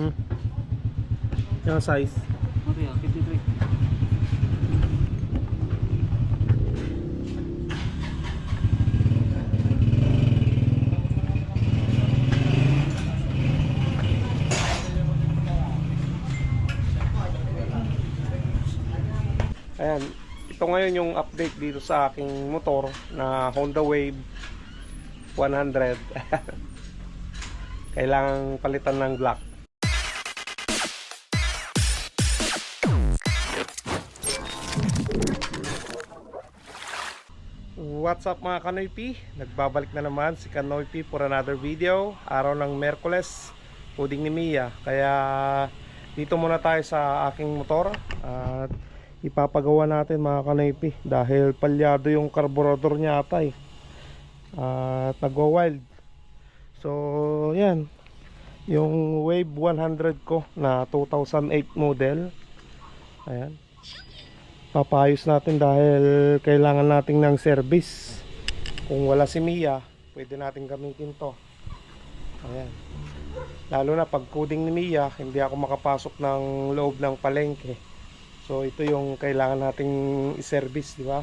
Hmm. Yung size. Yan? 53. Ayan. Ito ngayon yung update dito sa aking motor na Honda Wave 100. Kailangang palitan ng black. What's up mga Kanoypi? Nagbabalik na naman si Kanoypi for another video. Araw ng Merkules, puding ni Mia. Kaya dito muna tayo sa aking motor at ipapagawa natin mga Kanoypi dahil palyado yung carburetor niya ata eh. At nagwa-wild. So, yan. Yung Wave 100 ko na 2008 model. Ayan papayos natin dahil kailangan natin ng service. Kung wala si Mia pwede natin gamitin to. Ayan. Lalo na pag coding ni Mia hindi ako makapasok ng loob ng palengke. So ito yung kailangan nating i-service di ba?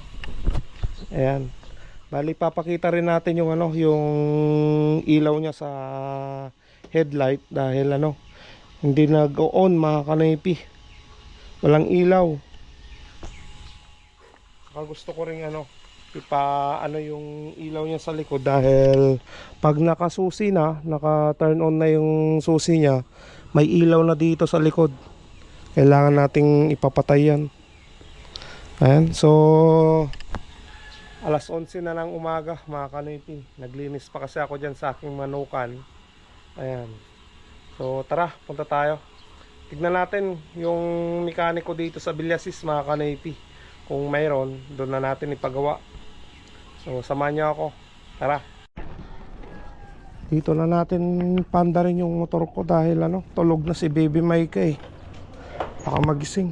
Ayan. Bali papakita rin natin yung ano yung ilaw niya sa headlight dahil ano hindi nag-on mga kanipi walang ilaw Saka gusto ko rin ano, ipa ano yung ilaw niya sa likod dahil pag nakasusi na, naka turn on na yung susi niya, may ilaw na dito sa likod. Kailangan nating ipapatay yan. Ayan, so alas 11 na ng umaga mga kanoypin. Naglinis pa kasi ako dyan sa aking manukan. Ayan. So tara, punta tayo. Tignan natin yung mekaniko dito sa Bilyasis mga kanoypi kung mayroon, doon na natin ipagawa. So, samahan niyo ako. Tara. Dito na natin panda rin yung motor ko dahil ano, tulog na si Baby Mike eh. Baka magising.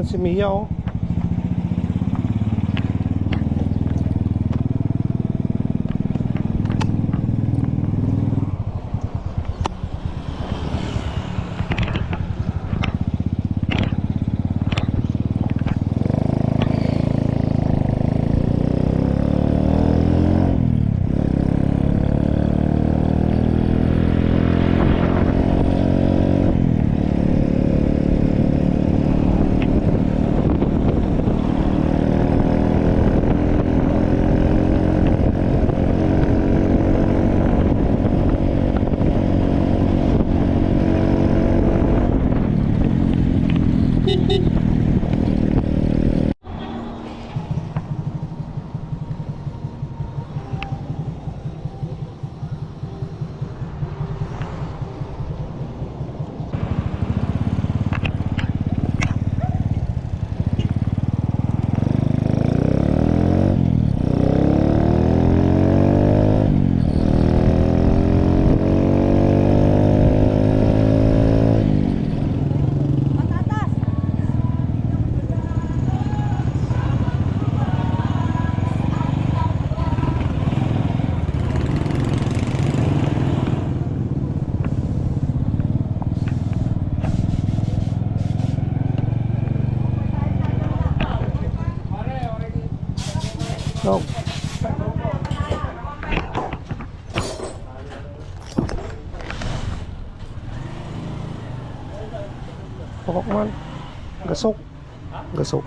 Ayan si Mia cái số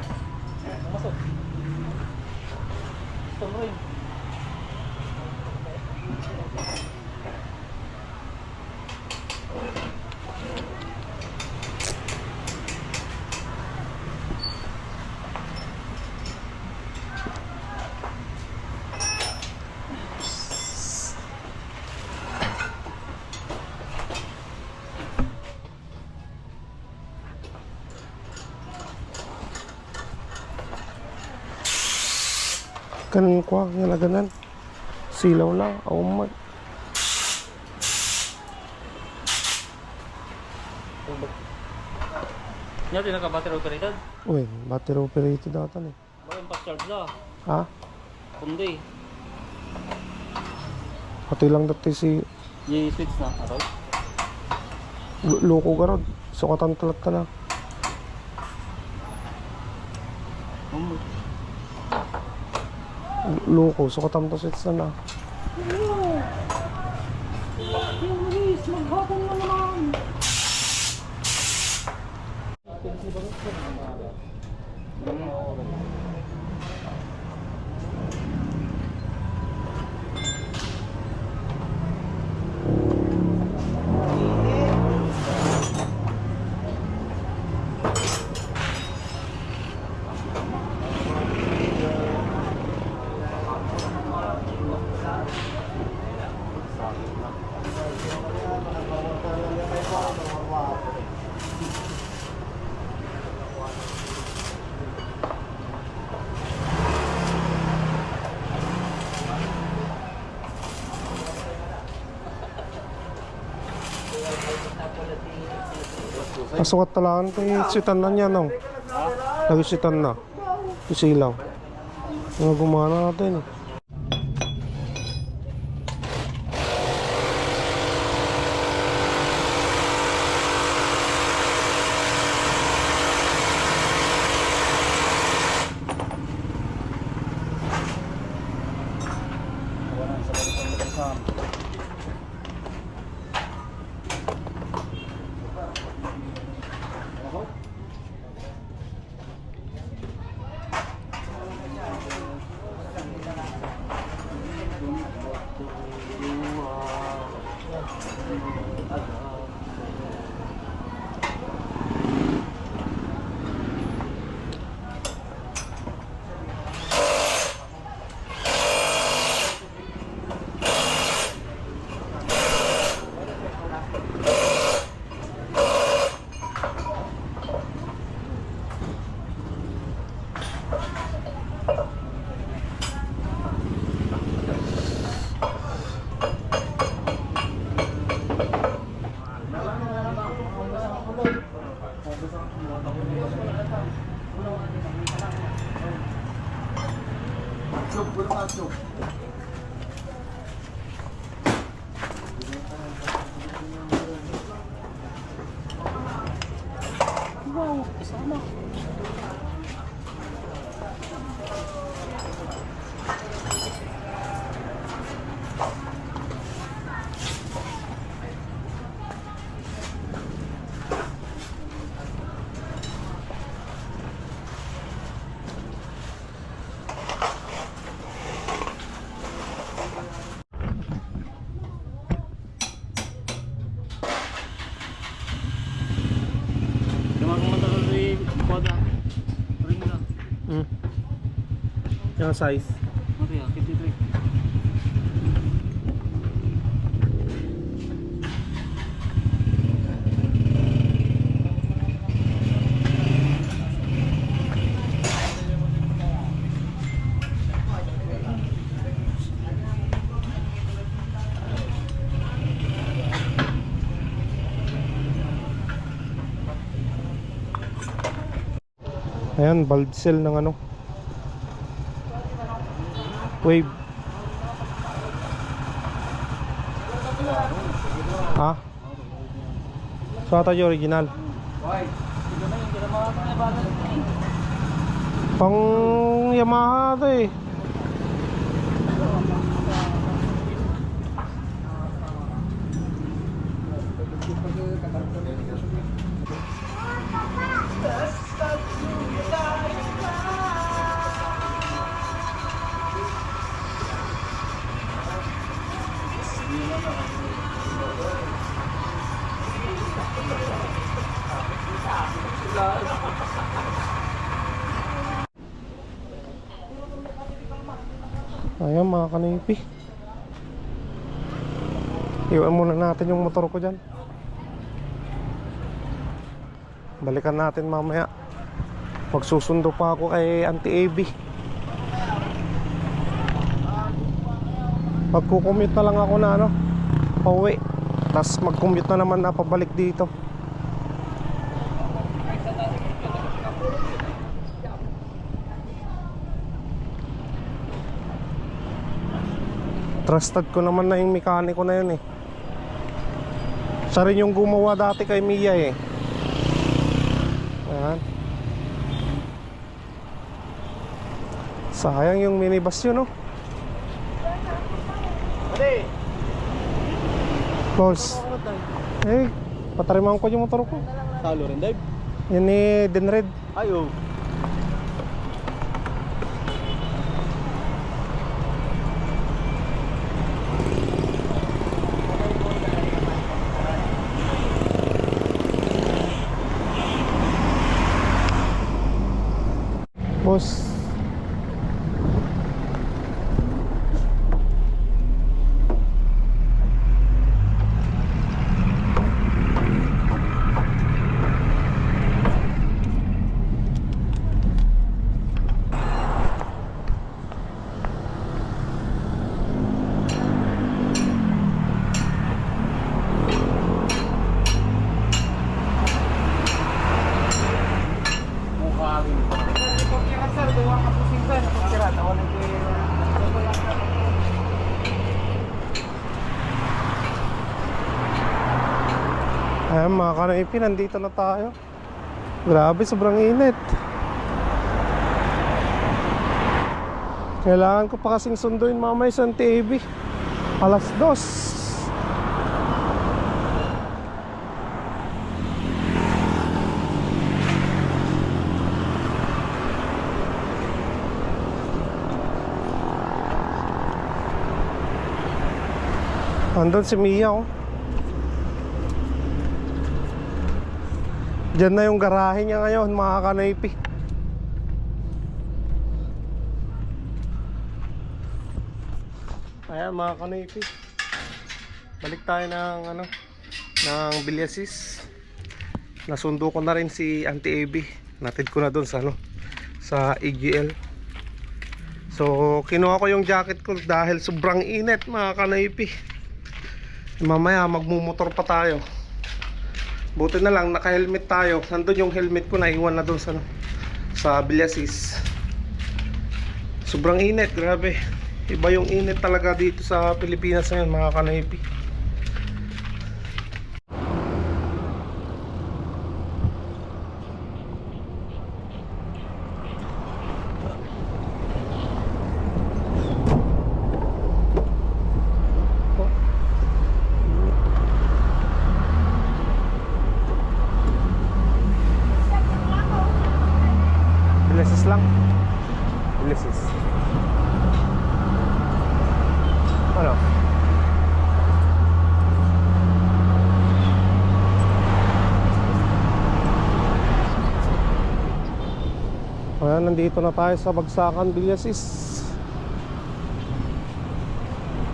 Kanin ko nga na ganan. Silaw lang. Oh my. Yan, din naka-battery operated. Uy, battery operated data eh. Ba yung fast-charge na? Ha? Kundi. Pati lang dati si Yung switch na. Lu- Loko ka ron. Sukatan talat ka na. Um, L- Loko, sukatan to sets na talaan kay sitan na niya no. Lagi sitan na. Isilaw. Mga gumana natin eh. Yung size. Yan? 53. Ayan, bulb cell ng ano. Wave. Ha? So ata yung original. Pang Yamaha ito eh. Mga kanipi. Iwan muna natin yung motor ko dyan. Balikan natin mamaya. Magsusundo pa ako kay Auntie AB. Magkukommute na lang ako na ano, pauwi. Tapos mag-commute na naman na pabalik dito. Trusted ko naman na yung mekaniko na yun eh. Siya rin yung gumawa dati kay Mia eh. Ayan. Sayang yung minibus yun oh. Boss. Eh, patarimahan ko yung motor ko. Talo rin, Dave. Yan ni Denred. Ayo. Boss. Mga kanaipi, nandito na tayo. Grabe, sobrang init. Kailangan ko pa kasing sunduin mamaya sa TV. Alas dos. Andun si Mia oh. Diyan na yung garahe niya ngayon mga kanaypi. Ayan mga kanaypi. Balik tayo ng ano ng Bilyasis Nasundo ko na rin si Auntie Abby. Natid ko na doon sa ano sa EGL So kinuha ko yung jacket ko dahil sobrang init mga kanaypi. Mamaya magmumotor pa tayo Buti na lang naka-helmet tayo. Nandun yung helmet ko naiwan na doon sa sa Bilyasis. Sobrang init, grabe. Iba yung init talaga dito sa Pilipinas ngayon, mga kanaypi. Bilyasis lang. Bilyasis. Ano? Ayan, nandito na tayo sa Bagsakan, Bilyasis.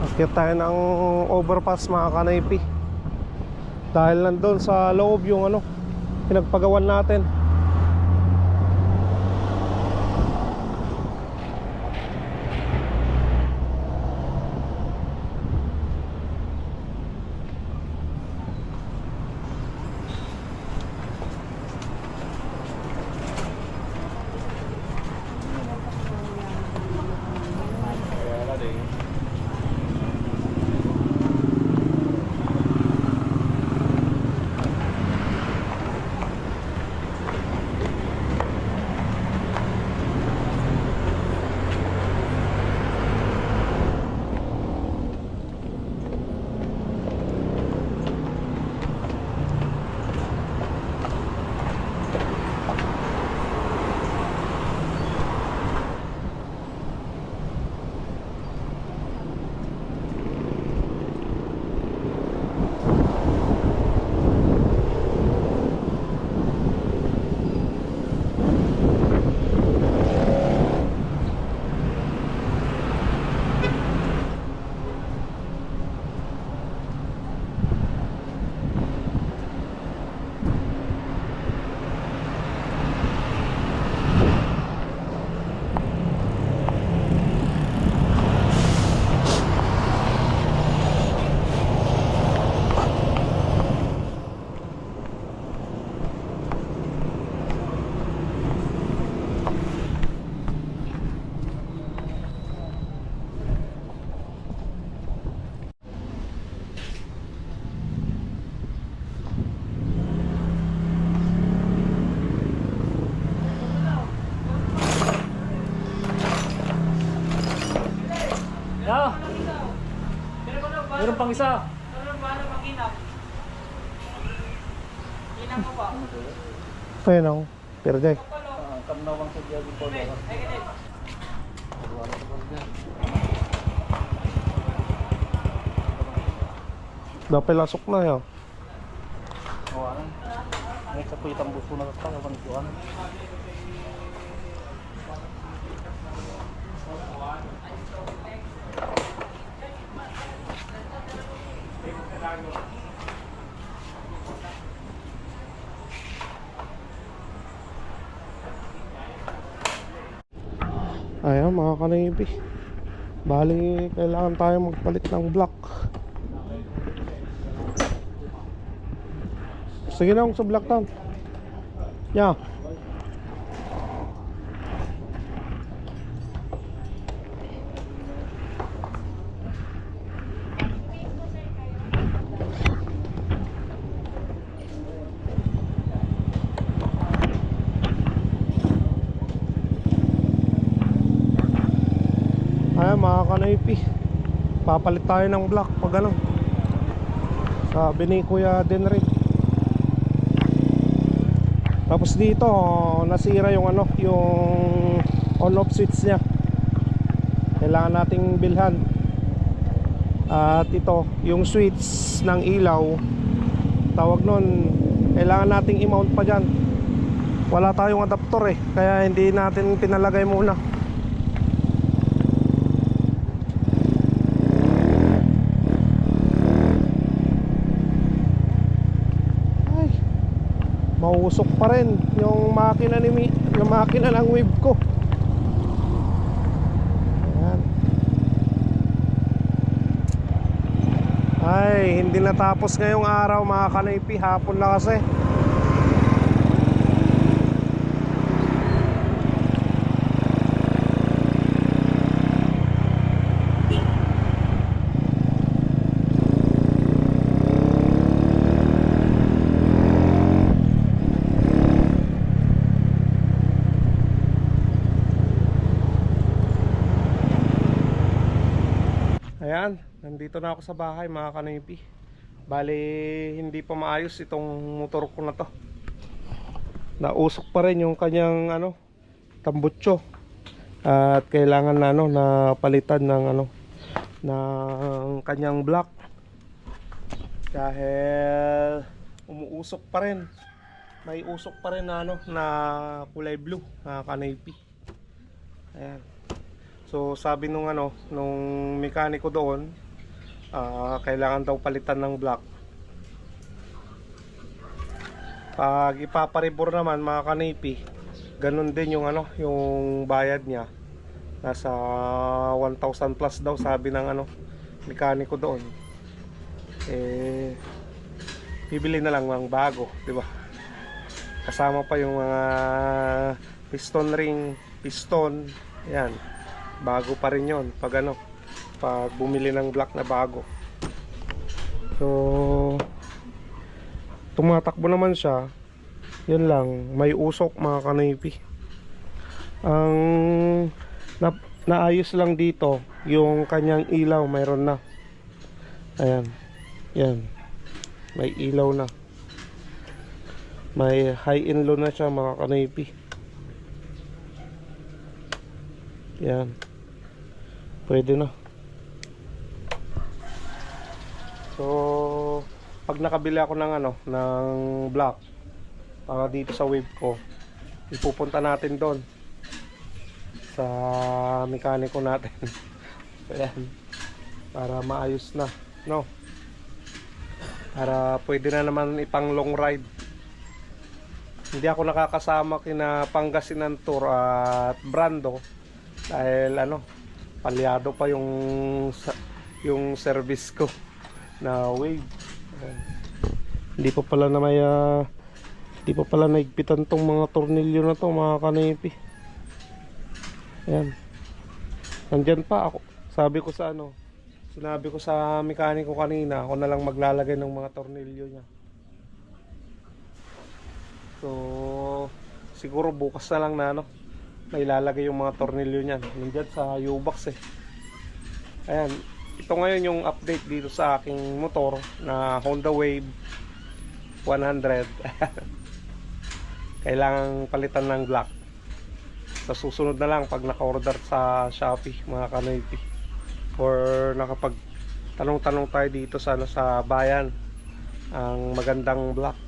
Akyat tayo ng overpass mga kanaypi. Dahil nandun sa loob yung ano, pinagpagawan natin. Kinang, isa. Ayun ako. Pero Jay. Kamnawang sa diya po. Dapat lasok na yun. Kawanan. May kapitang buso na ka kawan kuan. Ayan mga kanibi. Bali, kailangan tayo magpalit ng block. Sige na sa block town. Yeah. Ayan mga kanaypi. Papalit tayo ng block pag ano. Sabi ni Kuya Denry. Tapos dito nasira yung ano Yung on off switch nya Kailangan nating bilhan. At ito Yung switch ng ilaw Tawag nun Kailangan nating i-mount pa dyan. Wala tayong adapter eh Kaya hindi natin pinalagay muna mausok pa rin yung makina ni yung makina ng wave ko. Ayan. Ay, hindi natapos ngayong araw mga kanaypi, hapon na kasi. Ayan, nandito na ako sa bahay mga kanipi. Bali, hindi pa maayos itong motor ko na to. Nausok pa rin yung kanyang ano, tambutso. At kailangan na ano, na palitan ng ano, ng kanyang block. Dahil umuusok pa rin. May usok pa rin na ano, na kulay blue, mga kanipi. Ayan. So sabi nung ano, nung mekaniko doon, ah, kailangan daw palitan ng block. Pag ipaparibor naman mga kanipi, ganun din yung ano, yung bayad niya. Nasa 1,000 plus daw sabi ng ano, mekaniko doon. Eh bibili na lang ng bago, 'di ba? Kasama pa yung mga piston ring, piston, 'yan bago pa rin yon pag ano pag bumili ng block na bago. So tumatakbo naman siya. Yun lang may usok mga kanipi ang na, naayos lang dito yung kanyang ilaw mayroon na. Ayan yan. May ilaw na. May high and low na siya mga kanipi yan pwede na. So pag nakabili ako ng ano ng block para dito sa wave ko ipupunta natin doon. Sa mekaniko natin. Ayan. Para maayos na no? Para pwede na naman ipang long ride. Hindi ako nakakasama kina Pangasinan Tour at Brando dahil ano palyado pa yung yung service ko na wave hindi pa pala na may ah, hindi pa pala naigpitan tong mga tornilyo na to mga kanipi ayan. Nandyan pa ako. Sabi ko sa ano sinabi ko sa mekaniko kanina ako na lang maglalagay ng mga tornilyo niya. So siguro bukas na lang na ano may lalagay yung mga tornilyo niyan. Nandiyan sa U-box eh. Ayan. ito ngayon yung update dito sa aking motor na Honda Wave 100 kailangang palitan ng black sa susunod na lang pag naka-order sa Shopee mga kanoypi or nakapag tanong-tanong tayo dito sa, ano, sa bayan ang magandang black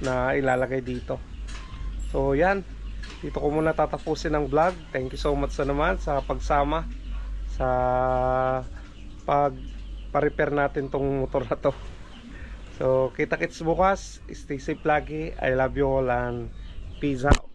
na ilalagay dito so yan dito ko muna tatapusin ang vlog. Thank you so much na naman sa pagsama sa pag pa-repair natin tong motor na to. So kita kits bukas. Stay safe lagi. I love you all and peace out